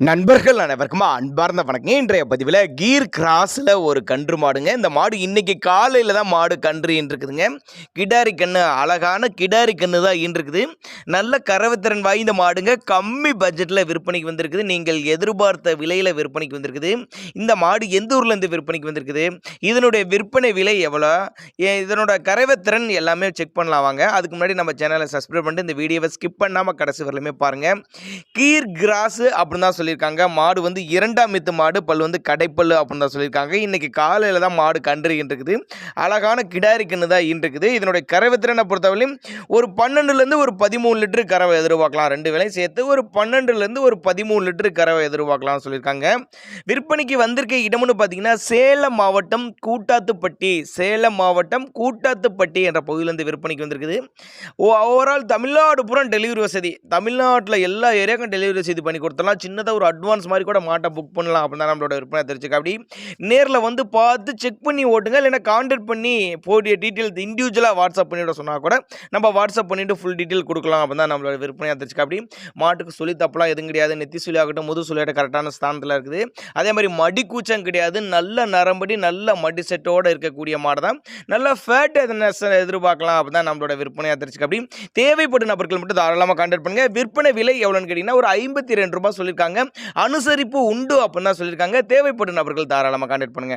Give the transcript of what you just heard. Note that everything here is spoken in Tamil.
நண்பர்கள் அனைவருக்கும் அன்பார்ந்த வணக்கம். இன்றைய பதிவில் கீர் கிராஸில் ஒரு கன்று மாடுங்க. இந்த மாடு இன்றைக்கி காலையில் தான் மாடு கன்று இருக்குதுங்க கிடாரி கன்று அழகான கிடாரி கன்று தான் இருக்குது நல்ல கறவைத்திறன் வாய்ந்த மாடுங்க. கம்மி பட்ஜெட்டில் விற்பனைக்கு வந்திருக்குது. நீங்கள் எதிர்பார்த்த விலையில் விற்பனைக்கு வந்திருக்குது. இந்த மாடு எந்த ஊர்லேருந்து விற்பனைக்கு வந்திருக்குது? இதனுடைய விற்பனை விலை எவ்வளோ? ஏ- இதனோட கறவைத்திறன் எல்லாமே செக் பண்ணலாம் வாங்க. அதுக்கு முன்னாடி நம்ம சேனலை சப்ஸ்கிரைப் பண்ணிட்டு இந்த வீடியோவை ஸ்கிப் பண்ணாமல் கடைசி வரலுமே பாருங்கள் கீர் கிராஸு அப்படின்னு தான் சொல்லியிருக்காங்க. மாடு வந்து இரண்டாம் மித்து மாடு பல் வந்து கடைப்பல் அப்படின்னு தான் சொல்லியிருக்காங்க. இன்னைக்கு காலையில் தான் மாடு கன்றுகிட்டு அழகான கிடாரி தான் இருக்குது இதனுடைய கறவை திறனை பொறுத்தவரையும் ஒரு பன்னெண்டுலேருந்து ஒரு பதிமூணு லிட்டரு கறவை எதிர்பார்க்கலாம். ரெண்டு வேலையும் சேர்த்து ஒரு பன்னெண்டுலேருந்து ஒரு பதிமூணு லிட்டரு கறவை எதிர்பார்க்கலாம்னு சொல்லியிருக்காங்க. விற்பனைக்கு வந்திருக்க இடம்னு பார்த்தீங்கன்னா சேலம் மாவட்டம் கூட்டாத்துப்பட்டி சேலம் மாவட்டம் கூட்டாத்துப்பட்டி என்ற பகுதியிலேருந்து விற்பனைக்கு வந்திருக்குது. ஓ ஓவரால் தமிழ்நாடு புறம் டெலிவரி வசதி. தமிழ்நாட்டில் எல்லா ஏரியாவுக்கும் டெலிவரி வசதி பண்ணி கொடுத்தலாம். சின்னதாக ஒரு அட்வான்ஸ் மாதிரி கூட மாட்டை புக் பண்ணலாம் அப்படின்னு தான் நம்மளோட விற்பனை தெரிஞ்சுக்க. அப்படி நேரில் வந்து பார்த்து செக் பண்ணி ஓட்டுங்க. இல்லைன்னா கான்டாக்ட் பண்ணி போடிய டீட்டெயில் இண்டிவிஜுவலாக வாட்ஸ்அப் பண்ணிவிட சொன்னால் கூட நம்ம வாட்ஸ்அப் பண்ணிவிட்டு ஃபுல் டீட்டெயில் கொடுக்கலாம் அப்படின்னு தான் நம்மளோட விற்பனையாக தெரிஞ்சுக்க. அப்படி மாட்டுக்கு சொல்லி தப்பெல்லாம் எதுவும் கிடையாது. நெத்தி சொல்லி ஆகட்டும் முது சுழியாகட்டும் கரெக்டான ஸ்தானத்தில் இருக்குது. அதே மாதிரி மடி கூச்சம் கிடையாது. நல்ல நரம்படி நல்ல மடி செட்டோடு இருக்கக்கூடிய மாடு தான் நல்ல ஃபேட் எதிர்பார்க்கலாம் அப்படி தான் நம்மளோட விற்பனையாக தெரிஞ்சுக்க. அப்படி தேவைப்படும் நபர்கள் மட்டும் தாராளமாக கான்டாக்ட் பண்ணுங்க. விற்பனை விலை எவ்வளோன்னு கேட்டிங்கன்னா ஒரு ஐம்பத்தி ரெண்டு ரூபாய் சொல்லியிருக்காங்க. அனுசரிப்பு உண்டு அப்படின்னு தான் சொல்லியிருக்காங்க. தேவைப்படும் நபர்கள் தாராளமாக கான்டாக்ட் பண்ணுங்க.